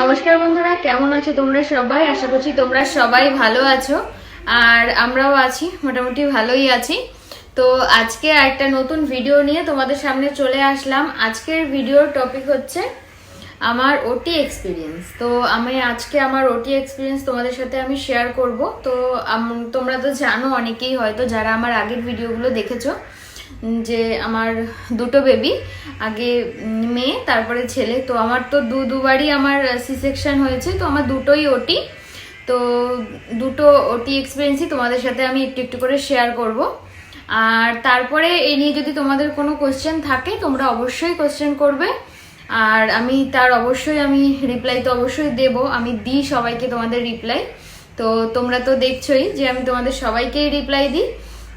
নমস্কার বন্ধুরা, কেমন আছো তোমরা সবাই? আশা করছি তোমরা সবাই ভালো আছো। আর আমরাও আছি, মোটামুটি ভালোই আছি। তো আজকে একটা নতুন ভিডিও নিয়ে তোমাদের সামনে চলে আসলাম। আজকের ভিডিওর টপিক হচ্ছে আমার ওটি এক্সপিরিয়েন্স তো আমি আজকে আমার ওটি এক্সপিরিয়েন্স তোমাদের সাথে আমি শেয়ার করব। তো তোমরা তো জানো অনেকেই হয়তো যারা আমার আগের ভিডিওগুলো দেখেছ। যে আমার দুটো বেবি আগে মেয়ে, তারপরে ছেলে। তো আমার তো দু, দুবারই আমার সি সেকশন হয়েছে, তো আমার দুটোই ওটি তো দুটো ওটি এক্সপিরিয়েন্সই তোমাদের সাথে আমি একটু একটু করে শেয়ার করব। আর তারপরে এই নিয়ে যদি তোমাদের কোনো কোশ্চেন থাকে, তোমরা অবশ্যই কোশ্চেন করবে। আর আমি, তার অবশ্যই আমি রিপ্লাই তো অবশ্যই দেব। আমি দিই সবাইকে তোমাদের রিপ্লাই তো তোমরা তো দেখছোই যে আমি তোমাদের সবাইকেই রিপ্লাই দিই।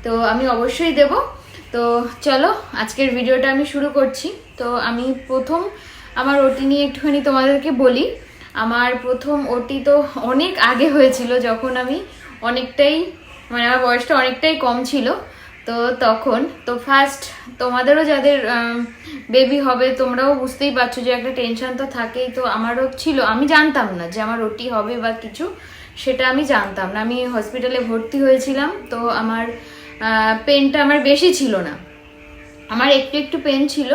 তো আমি অবশ্যই দেব। তো চলো, আজকের ভিডিওটা আমি শুরু করছি। তো আমি প্রথম আমার ওটি নিয়ে একটুখানি তোমাদেরকে বলি। আমার প্রথম ওটি তো অনেক আগে হয়েছিল, যখন আমি অনেকটাই মানে আমার বয়সটা অনেকটাই কম ছিল। তো তখন, তো ফার্স্ট তোমাদেরও যাদের বেবি হবে, তোমরাও বুঝতেই পারছ যে একটা টেনশন তো থাকেই। তো আমারও ছিল, আমি জানতাম না যে আমার ওটি হবে বা কিছু, সেটা আমি জানতাম না। আমি হসপিটালে ভর্তি হয়েছিলাম, তো আমার পেনটা আমার বেশি ছিল না। আমার একটু একটু পেন ছিল,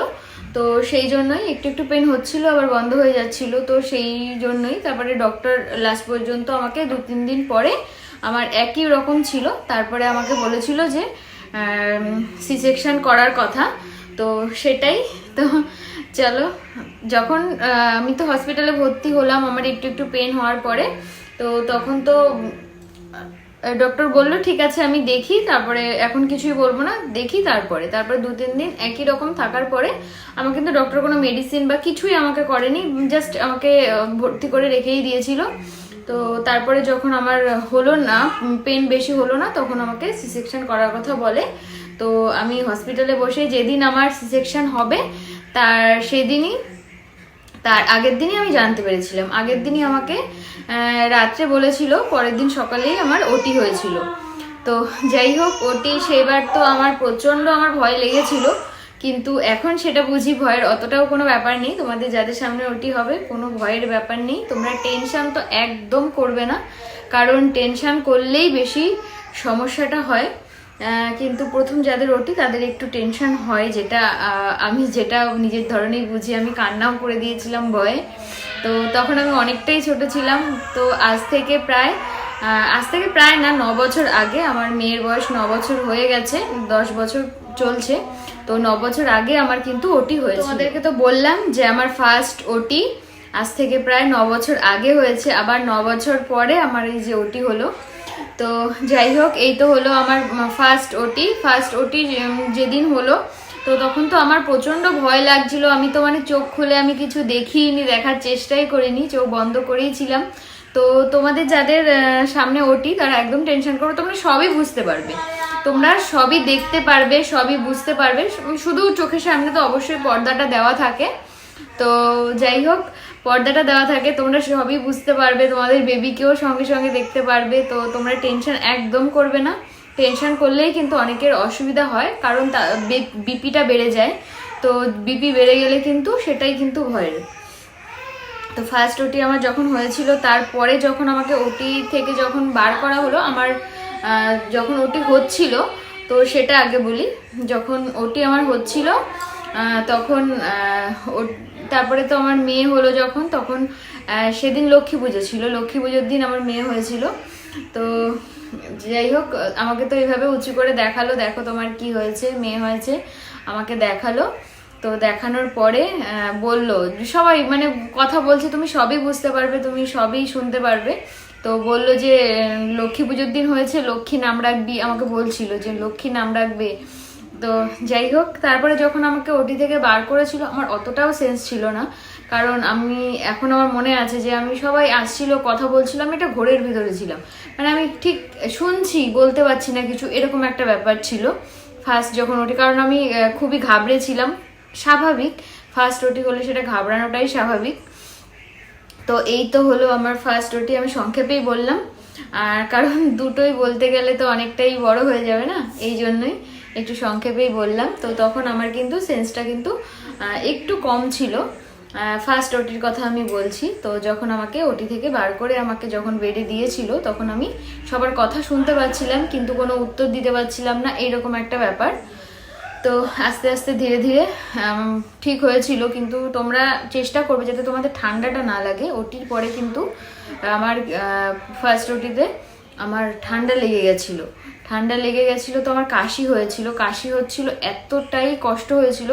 তো সেই জন্যই একটু একটু পেন হচ্ছিল, আবার বন্ধ হয়ে যাচ্ছিল, তো সেই জন্যই তারপরে ডক্টর লাস্ট পর্যন্ত আমাকে দু তিন দিন পরে আমার একই রকম ছিল। তারপরে আমাকে বলেছিল যে সি সেকশন করার কথা, তো সেটাই। তো চলো, যখন আমি তো হসপিটালে ভর্তি হলাম, আমার একটু একটু পেন হওয়ার পরে, তো তখন তো ডক্টর বলল, ঠিক আছে, আমি দেখি, তারপরে এখন কিছুই বলব না, দেখি তারপরে। তারপরে দু তিন দিন একই রকম থাকার পরে আমাকে কিন্তু ডক্টর কোনো মেডিসিন বা কিছুই আমাকে করেনি জাস্ট আমাকে ভর্তি করে রেখেই দিয়েছিল। তো তারপরে যখন আমার হলো না পেন বেশি হলো না, তখন আমাকে সিসেকশন করার কথা বলে। তো আমি হসপিটালে বসে যেদিন আমার সি সেকশন হবে, তার সেদিনই তার আগের দিনই আমি জানতে পেরেছিলাম। আগের দিনই আমাকে রাত্রে বলেছিল, পরের দিন সকালেই আমার ওটি হয়েছিল। তো যাই হোক ওটি সেবার তো আমার প্রচণ্ড আমার ভয় লেগেছিল, কিন্তু এখন সেটা বুঝি ভয়ের অতটাও কোনো ব্যাপার নেই। তোমাদের যাদের সামনে ওটি হবে, কোনো ভয়ের ব্যাপার নেই। তোমরা টেনশান তো একদম করবে না, কারণ টেনশান করলেই বেশি সমস্যাটা হয়। কিন্তু প্রথম যাদের ওটি তাদের একটু টেনশন হয় যেটা আমি যেটা নিজের ধরনেই বুঝি, আমি কান্নাও করে দিয়েছিলাম ভয়ে তো তখন আমি অনেকটাই ছোট ছিলাম। তো আজ থেকে প্রায় আজ থেকে প্রায় না, ন বছর আগে, আমার মেয়ের বয়স ন বছর হয়ে গেছে, দশ বছর চলছে। তো ন বছর আগে আমার কিন্তু ওটি হয়েছে তোমাদেরকে তো বললাম যে আমার ফার্স্ট ওটি আজ থেকে প্রায় ন বছর আগে হয়েছে। আবার ন বছর পরে আমার এই যে ওটি হলো তো যাই হোক এই তো হলো আমার ফার্স্ট ওটি ফার্স্ট ওটি যেদিন হলো, তো তখন তো আমার প্রচণ্ড ভয় লাগছিল। আমি তো মানে চোখ খুলে আমি কিছু দেখিনি, দেখার চেষ্টাই করিনি, চোখ বন্ধ করেই ছিলাম। তো তোমাদের যাদের সামনে ওটি তারা একদম টেনশন করো, তোমরা সবই বুঝতে পারবে। তোমরা সবই দেখতে পারবে, সবই বুঝতে পারবে। শুধু চোখের সামনে তো অবশ্যই পর্দাটা দেওয়া থাকে। তো যাই হোক পর্দাটা দেওয়া থাকে, তোমরা সবই বুঝতে পারবে, তোমাদের বেবিকেও সঙ্গে সঙ্গে দেখতে পারবে, তো তোমরা টেনশন একদম করবে না। টেনশন করলেই কিন্তু অনেকের অসুবিধা হয়, কারণ তা বিপিটা বেড়ে যায়। তো বিপি বেড়ে গেলে কিন্তু সেটাই কিন্তু ভয়ের। তো ফার্স্ট ওটি আমার যখন হয়েছিল, তারপরে যখন আমাকে ওটি থেকে যখন বার করা হলো, আমার যখন ওটি হচ্ছিল, তো সেটা আগে বলি। যখন ওটি আমার হচ্ছিল তখন তারপরে তো আমার মেয়ে হলো যখন, তখন সেদিন লক্ষ্মী পুজো ছিল। লক্ষ্মী পুজোর দিন আমার মেয়ে হয়েছিল। তো যাই হোক, আমাকে তো এইভাবে উঁচু করে দেখাল। দেখো তোমার কি হয়েছে, মেয়ে হয়েছে, আমাকে দেখাল। তো দেখানোর পরে বলল, সবাই মানে কথা বলছে, তুমি সবই বুঝতে পারবে, তুমি সবই শুনতে পারবে। তো বলল যে, লক্ষ্মী পুজোর দিন হয়েছে, লক্ষ্মী নাম রাখবি। আমাকে বলছিল যে, লক্ষ্মী নাম রাখবে। তো যাই হোক, তারপরে যখন আমাকে ওটি থেকে বার করেছিল, আমার অতটাও সেন্স ছিল না। কারণ আমি, এখন আমার মনে আছে যে আমি সবাই আসছিল, কথা বলছিলাম এটা ঘোরের ভিতরে ছিলাম। মানে আমি ঠিক শুনছি, বলতে পারছি না কিছু, এরকম একটা ব্যাপার ছিল। ফার্স্ট যখন ওটি কারণ আমি খুবই ঘাবড়েছিলাম স্বাভাবিক। ফার্স্ট ওটি হলে সেটা ঘাবড়ানোটাই স্বাভাবিক। তো এই তো হলো আমার ফার্স্ট ওটি আমি সংক্ষেপেই বললাম। আর কারণ দুটোই বলতে গেলে তো অনেকটাই বড় হয়ে যাবে না? এই জন্যই। একটু সংক্ষেপেই বললাম। তো তখন আমার কিন্তু সেন্সটা কিন্তু একটু কম ছিল। ফার্স্ট ওটির কথা আমি বলছি। তো যখন আমাকে ওটি থেকে বার করে আমাকে যখন বেডে দিয়েছিল, তখন আমি সবার কথা শুনতে পাচ্ছিলাম, কিন্তু কোনো উত্তর দিতে পারছিলাম না, এইরকম একটা ব্যাপার। তো আস্তে আস্তে ধীরে ধীরে ঠিক হয়েছিল। কিন্তু তোমরা চেষ্টা করবে যাতে তোমাদের ঠান্ডাটা না লাগে। ওটির পরে কিন্তু আমার ফার্স্ট ওটিতে আমার ঠান্ডা লেগে গেছিল। ঠান্ডা লেগে গেছিল তো আমার কাশি হয়েছিল। কাশি হচ্ছিল, এতটাই কষ্ট হয়েছিল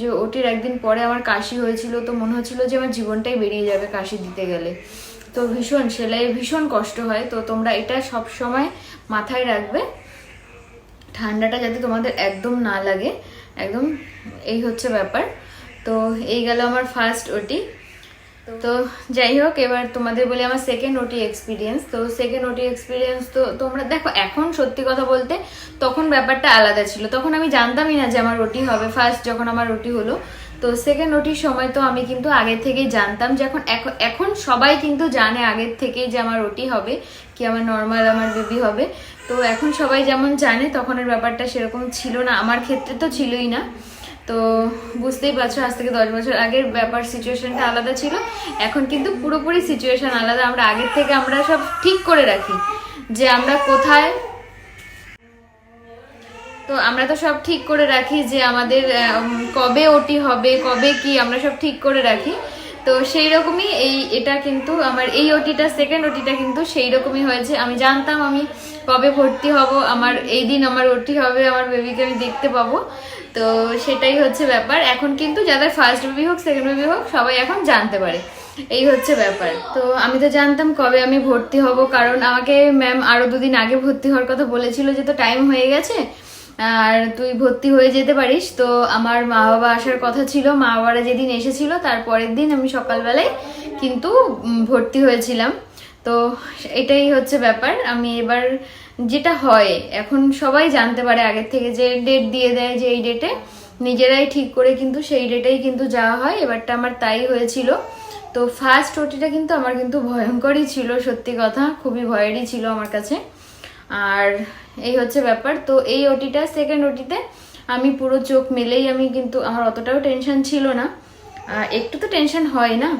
যে ওটির একদিন পরে আমার কাশি হয়েছিল তো মনে হচ্ছিল যে আমার জীবনটাই বেরিয়ে যাবে কাশি দিতে গেলে। তো ভীষণ সেলাইয়ে ভীষণ কষ্ট হয়। তো তোমরা এটা সব সময় মাথায় রাখবে। ঠান্ডাটা যাতে তোমাদের একদম না লাগে। একদম এই হচ্ছে ব্যাপার। তো এই গেল আমার ফার্স্ট ওটি। তো যাই হোক, এবার তোমাদের বলি আমার সেকেন্ড ওটি এক্সপিরিয়েন্স তো সেকেন্ড ওটি এক্সপিরিয়েন্স তো তোমরা, দেখো, এখন সত্যি কথা বলতে তখন ব্যাপারটা আলাদা ছিল। তখন আমি জানতামই না যে আমার রুটি হবে ফার্স্ট যখন আমার রুটি হলো। তো সেকেন্ড ওটির সময় তো আমি কিন্তু আগে থেকেই জানতাম যে এখন, এখন- সবাই কিন্তু জানে আগের থেকেই যে আমার রুটি হবে, কি আমার নর্মাল আমার বেবি হবে। তো এখন সবাই যেমন জানে, তখনের ব্যাপারটা সেরকম ছিল না। আমার ক্ষেত্রে তো ছিলই না। তো বুঝতেই পারছ, আজ থেকে দশ বছর আগের ব্যাপার সিচুয়েশনটা আলাদা ছিল। এখন কিন্তু পুরোপুরি সিচুয়েশন আলাদা। আমরা আগের থেকে আমরা সব ঠিক করে রাখি যে আমরা কোথায়। তো আমরা তো সব ঠিক করে রাখি যে আমাদের কবে ওটি হবে, কবে কি, আমরা সব ঠিক করে রাখি। তো সেই রকমই এই, এটা কিন্তু আমার, এই ওটিটা সেকেন্ড ওটিটা কিন্তু সেই রকমই হয়েছে। আমি জানতাম আমি কবে ভর্তি হব, আমার, এই দিন আমার ওটি হবে, আমার বেবিকে আমি দেখতে পাবো। তো সেটাই হচ্ছে ব্যাপার। এখন কিন্তু যাদের ফার্স্ট বেবি হোক সেকেন্ড বেবি হোক, সবাই এখন জানতে পারে। এই হচ্ছে ব্যাপার। তো আমি তো জানতাম কবে আমি ভর্তি হব, কারণ আমাকে ম্যাম আরও দুদিন আগে ভর্তি হওয়ার কথা বলেছিল যে তো টাইম হয়ে গেছে, আর তুই ভর্তি হয়ে যেতে পারিস। তো আমার মা বাবা আসার কথা ছিল মা বাবারা যেদিন এসেছিল, তার পরের দিন আমি সকালবেলায় কিন্তু ভর্তি হয়েছিলাম। তো এটাই হচ্ছে ব্যাপার। আমি এবার যেটা হয়, এখন সবাই জানতে পারে আগের থেকে যে ডেট দিয়ে দেয় যে এই ডেটে নিজেরাই ঠিক করে কিন্তু সেই ডেটেই কিন্তু যাওয়া হয়। এবারটা আমার তাই হয়েছিল। তো ফার্স্ট ওটিটা কিন্তু আমার কিন্তু ভয়ঙ্করই ছিল, সত্যি কথা, খুবই ভয়েরই ছিল আমার কাছে। আর এই হচ্ছে ব্যাপার। তো এই ওটিটা সেকেন্ড ওটিতে আমি পুরো চোখ মেলেই আমি কিন্তু, আমার অতটাও টেনশন ছিল না। একটু তো টেনশন হয় না।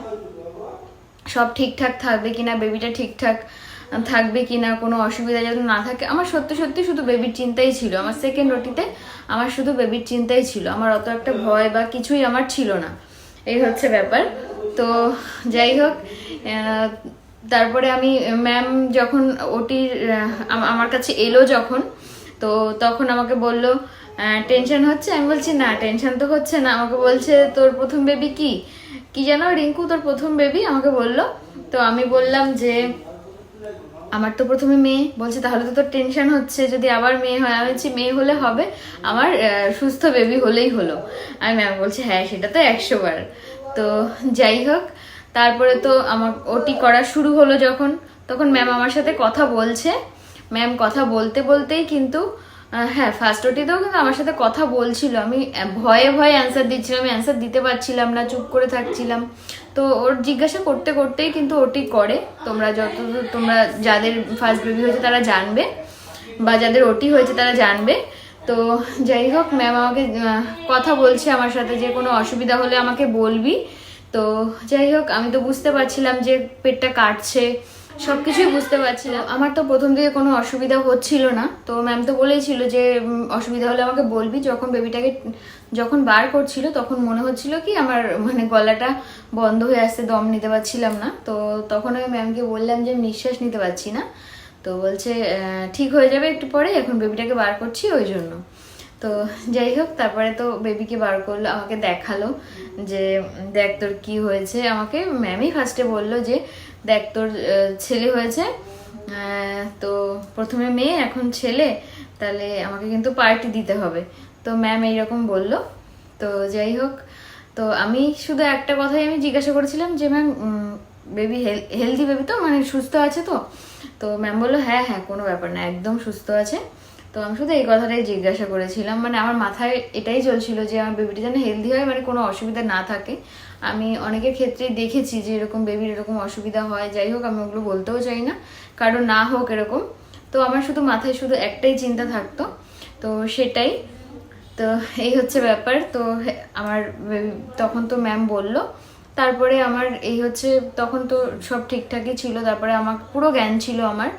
সব ঠিকঠাক থাকবে কিনা বেবিটা ঠিকঠাক। থাকবে কি না, কোনো অসুবিধা যেন না থাকে, আমার সত্যি সত্যি শুধু বেবির চিন্তাই ছিল। আমার সেকেন্ড ওটিতে আমার শুধু বেবির চিন্তাই ছিল। আমার অত একটা ভয় বা কিছুই আমার ছিল না। এই হচ্ছে ব্যাপার। তো যাই হোক তারপরে আমি ম্যাম যখন ওটির আমার কাছে এলো যখন, তো তখন আমাকে বলল টেনশন হচ্ছে? আমি বলছি, না টেনশন তো হচ্ছে না। আমাকে বলছে, তোর প্রথম বেবি কি? কি যেন, রিঙ্কু তোর প্রথম বেবি আমাকে বলল। তো আমি বললাম যে আমার তো প্রথমে মেয়ে। বলছে, তাহলে তো তোর টেনশন হচ্ছে। যদি আবার মেয়ে হয়, আমি বলছি, মেয়ে হলে হবে। আমার সুস্থ বেবি হলেই হলো। আমি ম্যাম বলছি হ্যাঁ সেটা তো একশো বার। তো যাই হোক, তারপরে তো আমার ওটি করা শুরু হলো যখন। তখন ম্যাম আমার সাথে কথা বলছে। ম্যাম কথা বলতে বলতেই কিন্তু হ্যাঁ ফার্স্ট ওটিতেও কিন্তু আমার সাথে কথা বলছিল। আমি ভয়ে ভয়ে অ্যান্সার দিচ্ছিলাম। আমি অ্যান্সার দিতে পারছিলাম না, চুপ করে থাকছিলাম। তো ওর জিজ্ঞাসা করতে করতেই কিন্তু ওটি করে। তোমরা যত তোমরা যাদের ফার্স্ট বেবি হয়েছে তারা জানবে বা যাদের ওটি হয়েছে তারা জানবে। তো যাই হোক ম্যাম আমাকে কথা বলছে আমার সাথে যে কোনো অসুবিধা হলে আমাকে বলবি। তো যাই হোক, আমি তো বুঝতে পারছিলাম যে পেটটা কাটছে সব কিছুই বুঝতে পারছিলাম। আমার তো প্রথম দিকে কোনো অসুবিধা হচ্ছিল না। তো ম্যাম তো বলেইছিল যে অসুবিধা হলে আমাকে বলবি যখন বেবিটাকে যখন বার করছিল, তখন মনে হচ্ছিল কি আমার মানে গলাটা বন্ধ হয়ে আসতে দম নিতে পারছিলাম না। তো তখন আমি ম্যামকে বললাম যে আমি নিঃশ্বাস নিতে পারছি না। তো বলছে ঠিক হয়ে যাবে একটু পরে, এখন বেবিটাকে বার করছি ওই জন্য। তো যাই হোক, তারপরে তো বেবিকে বার করল, আমাকে দেখাল যে, দেখ তোর কি হয়েছে। আমাকে ম্যামই ফার্স্টে বলল যে, দেখ তোর ছেলে হয়েছে। তো প্রথমে মেয়ে, এখন ছেলে। তাহলে আমাকে কিন্তু পার্টি দিতে হবে। তো ম্যাম এইরকম বলল। তো যাই হোক, তো আমি শুধু একটা কথাই আমি জিজ্ঞাসা করেছিলাম যে ম্যাম বেবি হেলদি বেবি তো? মানে সুস্থ আছে তো? তো ম্যাম বলল হ্যাঁ হ্যাঁ কোনো ব্যাপার না, একদম সুস্থ আছে। তো আমি শুধু এই কথাটাই জিজ্ঞাসা করেছিলাম। মানে আমার মাথায় এটাই চলছিল যে আমার বেবিটা যেন হেলদি হয় মানে কোনো অসুবিধা না থাকে। আমি অনেকের ক্ষেত্রে দেখেছি যে এরকম বেবির এরকম অসুবিধা হয়। যাই হোক, আমি ওগুলো বলতেও চাই না, কারণ না হোক এরকম। তো আমার শুধু মাথায় শুধু একটাই চিন্তা থাকতো। তো সেটাই তো এই হচ্ছে ব্যাপার। তো আমার তখন তো ম্যাম বলল। তারপরে আমার এই হচ্ছে তখন তো সব ঠিকঠাকই ছিল। তারপরে আমার পুরো জ্ঞান ছিল আমার।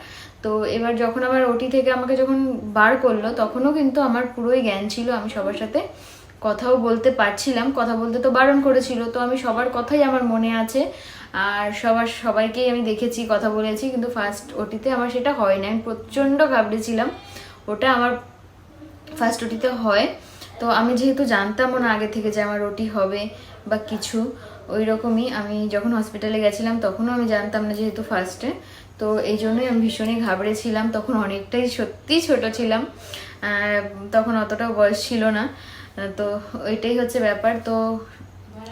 তো এবার যখন আমার ওটি থেকে আমাকে যখন বার করল, তখনও কিন্তু আমার পুরোই জ্ঞান ছিল। আমি সবার সাথে কথাও বলতে পারছিলাম। কথা বলতে তো বারণ করেছিল। তো আমি সবার কথাই আমার মনে আছে। আর সবার, সবাইকেই আমি দেখেছি, কথা বলেছি। কিন্তু ফার্স্ট ওটিতে আমার সেটা হয় না আমি প্রচণ্ড ঘাবড়েছিলাম। ওটা আমার ফার্স্ট ওটিতে হয়। তো আমি যেহেতু জানতামও না আগে থেকে যে আমার রুটি হবে বা কিছু ওই রকমই আমি যখন হসপিটালে গেছিলাম তখনও আমি জানতাম না যেহেতু ফার্স্টে তো এই জন্যই আমি ভীষণই ঘাবড়েছিলাম, তখন অনেকটাই সত্যি ছোট ছিলাম তখন অতটাও বয়স ছিল না। তো ওইটাই হচ্ছে ব্যাপার, তো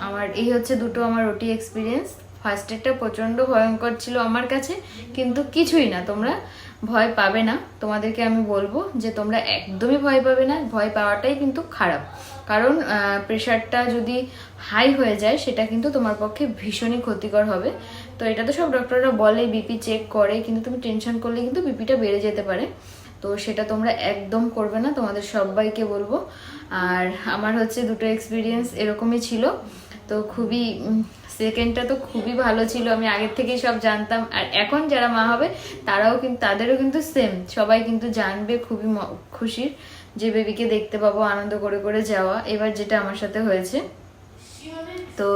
আমার, এই হচ্ছে দুটো আমার রুটি এক্সপিরিয়েন্স ফার্স্ট এডটা প্রচণ্ড ভয়ঙ্কর ছিল আমার কাছে, কিন্তু কিছুই না, তোমরা ভয় পাবে না। তোমাদেরকে আমি বলব যে তোমরা একদমই ভয় পাবে না। ভয় পাওয়াটাই কিন্তু খারাপ। কারণ প্রেশারটা যদি হাই হয়ে যায়, সেটা কিন্তু তোমার পক্ষে ভীষণই ক্ষতিকর হবে। তো এটা তো সব ডক্টররা বলে বিপি চেক করে, কিন্তু তুমি টেনশন করলে কিন্তু বিপিটা বেড়ে যেতে পারে। তো সেটা তোমরা একদম করবে না। তোমাদের সবাইকে বলব। আর আমার হচ্ছে দুটো এক্সপিরিয়েন্স এরকমই ছিল। তো খুবই সেকেন্ডটা তো খুবই ভালো ছিল, আমি আগের থেকেই সব জানতাম। আর এখন যারা মা হবে, তারাও কিন্তু তাদেরও কিন্তু সেম সবাই কিন্তু জানবে, খুবই খুশির যে বেবিকে দেখতে পাবো, আনন্দ করে করে যাওয়া। এবার যেটা আমার সাথে হয়েছে, তো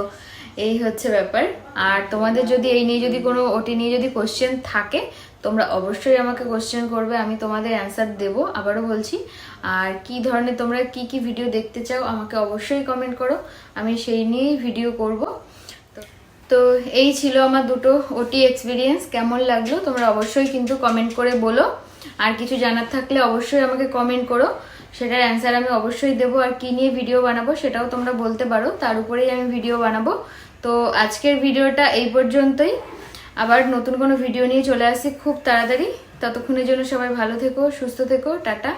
এই হচ্ছে ব্যাপার। আর তোমাদের যদি এই নিয়ে যদি কোনো ওটি নিয়ে যদি কোশ্চেন থাকে, তোমরা অবশ্যই আমাকে কোশ্চেন করবে, আমি তোমাদের অ্যান্সার দেব, আবারও বলছি। আর কি ধরনের তোমরা কি কি ভিডিও দেখতে চাও, আমাকে অবশ্যই কমেন্ট করো। আমি সেই নিয়েই ভিডিও করব। তো- এই ছিল আমার দুটো ওটি এক্সপিরিয়েন্স কেমন লাগল তোমরা অবশ্যই কিন্তু কমেন্ট করে বলো। আর কিছু জানার থাকলে অবশ্যই আমাকে কমেন্ট করো। সেটার অ্যান্সার আমি অবশ্যই দেবো। আর কি নিয়ে ভিডিও বানাবো সেটাও তোমরা বলতে পারো। তার উপরেই আমি ভিডিও বানাবো। তো আজকের ভিডিওটা এই পর্যন্তই। আবার নতুন কোনো ভিডিও নিয়ে চলে আসি খুব তাড়াতাড়ি। ততক্ষণের জন্য সবাই ভালো থেকো, সুস্থ থেকো, টাটা।